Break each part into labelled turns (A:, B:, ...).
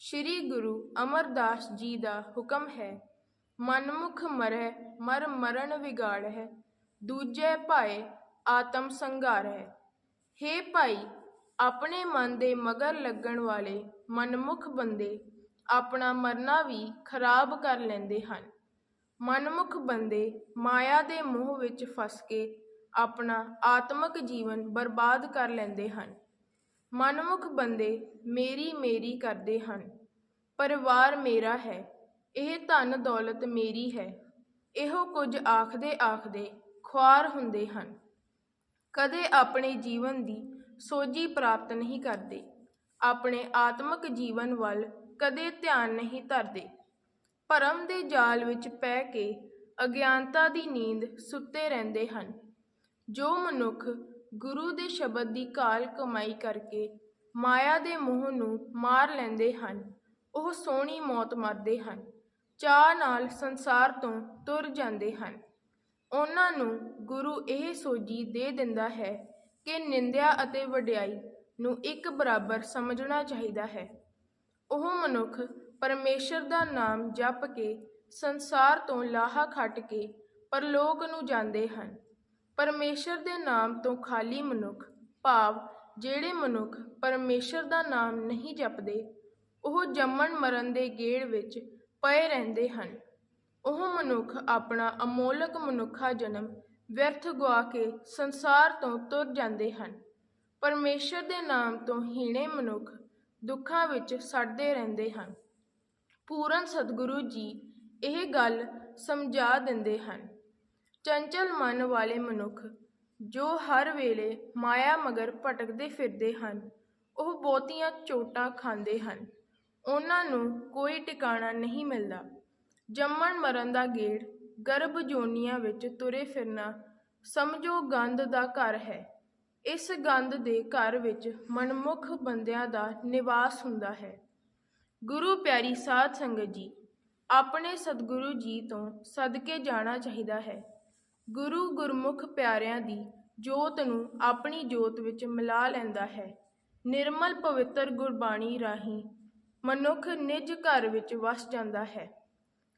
A: ਸ੍ਰੀ ਗੁਰੂ ਅਮਰਦਾਸ ਜੀ ਦਾ ਹੁਕਮ ਹੈ, ਮਨਮੁਖ ਮਰਹਿ, ਮਰ ਮਰਨ ਵਿਗਾੜ ਹੈ ਦੂਜੇ ਭਾਏ ਆਤਮ ਸੰਘਾਰ ਹੈ ਹੇ ਭਾਈ, ਆਪਣੇ ਮਨ ਦੇ ਮਗਰ ਲੱਗਣ ਵਾਲੇ ਮਨਮੁਖ ਬੰਦੇ ਆਪਣਾ ਮਰਨਾ ਵੀ ਖਰਾਬ ਕਰ ਲੈਂਦੇ ਹਨ। ਮਨਮੁਖ ਬੰਦੇ ਮਾਇਆ ਦੇ ਮੋਹ ਵਿੱਚ ਫਸ ਕੇ ਆਪਣਾ ਆਤਮਿਕ ਜੀਵਨ ਬਰਬਾਦ ਕਰ ਲੈਂਦੇ ਹਨ। ਮਨਮੁਖ ਬੰਦੇ ਮੇਰੀ ਮੇਰੀ ਕਰਦੇ ਹਨ। ਪਰਿਵਾਰ ਮੇਰਾ ਹੈ, ਇਹ ਧਨ ਦੌਲਤ ਮੇਰੀ ਹੈ। ਇਹੋ ਕੁਝ ਆਖਦੇ ਆਖਦੇ ਖੁਆਰ ਹੁੰਦੇ ਹਨ। ਕਦੇ ਆਪਣੇ ਜੀਵਨ ਦੀ ਸੋਝੀ ਪ੍ਰਾਪਤ ਨਹੀਂ ਕਰਦੇ। ਆਪਣੇ ਆਤਮਿਕ ਜੀਵਨ ਵੱਲ ਕਦੇ ਧਿਆਨ ਨਹੀਂ ਧਰਦੇ। ਭਰਮ ਦੇ ਜਾਲ ਵਿੱਚ ਪੈ ਕੇ ਅਗਿਆਨਤਾ ਦੀ ਨੀਂਦ ਸੁੱਤੇ ਰਹਿੰਦੇ ਹਨ। ਜੋ ਮਨੁੱਖ ਗੁਰੂ ਦੇ ਸ਼ਬਦ ਦੀ ਕਾਲ ਕਮਾਈ ਕਰਕੇ ਮਾਇਆ ਦੇ ਮੋਹ ਨੂੰ ਮਾਰ ਲੈਂਦੇ ਹਨ। ਉਹ ਸੋਹਣੀ ਮੌਤ ਮਰਦੇ ਹਨ। ਚਾਹ ਨਾਲ ਸੰਸਾਰ ਤੋਂ ਤੁਰ ਜਾਂਦੇ ਹਨ। ਉਹਨਾਂ ਨੂੰ ਗੁਰੂ ਇਹ ਸੋਝੀ ਦੇ ਦਿੰਦਾ ਹੈ ਕਿ ਨਿੰਦਿਆ ਅਤੇ ਵਡਿਆਈ ਨੂੰ ਇੱਕ ਬਰਾਬਰ ਸਮਝਣਾ ਚਾਹੀਦਾ ਹੈ। ਉਹ ਮਨੁੱਖ ਪਰਮੇਸ਼ਰ ਦਾ ਨਾਮ ਜਪ ਕੇ ਸੰਸਾਰ ਤੋਂ ਲਾਹਾ ਖੱਟ ਕੇ ਪਰਲੋਕ ਨੂੰ ਜਾਂਦੇ ਹਨ। ਪਰਮੇਸ਼ਰ ਦੇ ਨਾਮ ਤੋਂ ਖਾਲੀ ਮਨੁੱਖ, ਭਾਵ ਜਿਹੜੇ ਮਨੁੱਖ ਪਰਮੇਸ਼ਰ ਦਾ ਨਾਮ ਨਹੀਂ ਜਪਦੇ, ਉਹ ਜੰਮਣ ਮਰਨ ਦੇ ਗੇੜ ਵਿੱਚ ਪਏ ਰਹਿੰਦੇ ਹਨ। ਉਹ ਮਨੁੱਖ ਆਪਣਾ ਅਮੋਲਕ ਮਨੁੱਖਾ ਜਨਮ ਵਿਅਰਥ ਗਵਾ ਕੇ ਸੰਸਾਰ ਤੋਂ ਤੁਰ ਜਾਂਦੇ ਹਨ। ਪਰਮੇਸ਼ਰ ਦੇ ਨਾਮ ਤੋਂ ਹੀਣੇ ਮਨੁੱਖ ਦੁੱਖਾਂ ਵਿੱਚ ਸੜਦੇ ਰਹਿੰਦੇ ਹਨ। ਪੂਰਨ ਸਤਿਗੁਰੂ ਜੀ ਇਹ ਗੱਲ ਸਮਝਾ ਦਿੰਦੇ ਹਨ। ਚੰਚਲ ਮਨ ਵਾਲੇ ਮਨੁੱਖ, ਜੋ ਹਰ ਵੇਲੇ ਮਾਇਆ ਮਗਰ ਭਟਕਦੇ ਫਿਰਦੇ ਹਨ, ਉਹ ਬਹੁਤੀਆਂ ਚੋਟਾਂ ਖਾਂਦੇ ਹਨ। ਉਹਨਾਂ ਨੂੰ ਕੋਈ ਟਿਕਾਣਾ ਨਹੀਂ ਮਿਲਦਾ। ਜੰਮਣ ਮਰਨ ਦਾ ਗੇੜ ਗਰਭ ਜੋਨੀਆਂ ਵਿੱਚ ਤੁਰੇ ਫਿਰਨਾ ਸਮਝੋ ਗੰਧ ਦਾ ਘਰ ਹੈ। ਇਸ ਗੰਧ ਦੇ ਘਰ ਵਿੱਚ ਮਨਮੁਖ ਬੰਦਿਆਂ ਦਾ ਨਿਵਾਸ ਹੁੰਦਾ ਹੈ। ਗੁਰੂ ਪਿਆਰੀ ਸਾਧ ਸੰਗਤ ਜੀ, ਆਪਣੇ ਸਤਿਗੁਰੂ ਜੀ ਤੋਂ ਸਦਕੇ ਜਾਣਾ ਚਾਹੀਦਾ ਹੈ। ਗੁਰੂ ਗੁਰਮੁਖ ਪਿਆਰਿਆਂ ਦੀ ਜੋਤ ਨੂੰ ਆਪਣੀ ਜੋਤ ਵਿੱਚ ਮਿਲਾ ਲੈਂਦਾ ਹੈ। ਨਿਰਮਲ ਪਵਿੱਤਰ ਗੁਰਬਾਣੀ ਰਾਹੀਂ ਮਨੁੱਖ ਨਿਜ ਘਰ ਵਿੱਚ ਵਸ ਜਾਂਦਾ ਹੈ।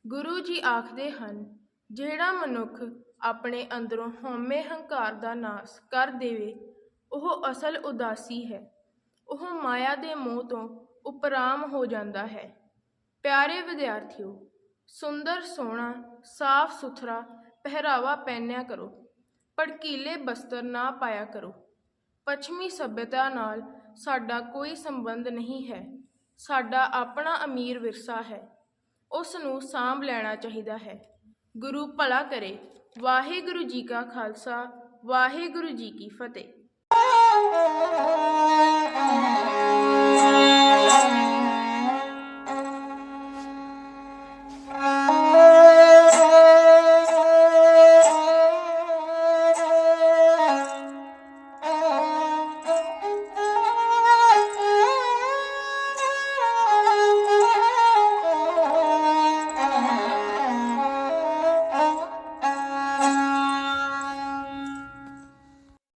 A: ਗੁਰੂ ਜੀ ਆਖਦੇ ਹਨ, ਜਿਹੜਾ ਮਨੁੱਖ ਆਪਣੇ ਅੰਦਰੋਂ ਹਉਮੈ ਹੰਕਾਰ ਦਾ ਨਾਸ ਕਰ ਦੇਵੇ, ਉਹ ਅਸਲ ਉਦਾਸੀ ਹੈ। ਉਹ ਮਾਇਆ ਦੇ ਮੋਹ ਤੋਂ ਉਪਰਾਮ ਹੋ ਜਾਂਦਾ ਹੈ। ਪਿਆਰੇ ਵਿਦਿਆਰਥੀਓ, ਸੁੰਦਰ ਸੋਹਣਾ ਸਾਫ਼ ਸੁਥਰਾ ਪਹਿਰਾਵਾ ਪਹਿਨਿਆ ਕਰੋ ਭੜਕੀਲੇ ਬਸਤਰ ਨਾ ਪਾਇਆ ਕਰੋ। ਪੱਛਮੀ ਸੱਭਿਅਤਾ ਨਾਲ ਸਾਡਾ ਕੋਈ ਸੰਬੰਧ ਨਹੀਂ ਹੈ। ਸਾਡਾ ਆਪਣਾ ਅਮੀਰ ਵਿਰਸਾ ਹੈ। ਉਸ ਨੂੰ ਸਾਂਭ ਲੈਣਾ ਚਾਹੀਦਾ ਹੈ। ਗੁਰੂ ਭਲਾ ਕਰੇ। ਵਾਹਿਗੁਰੂ ਜੀ ਕਾ ਖਾਲਸਾ, ਵਾਹਿਗੁਰੂ ਜੀ ਕੀ ਫਤਿਹ।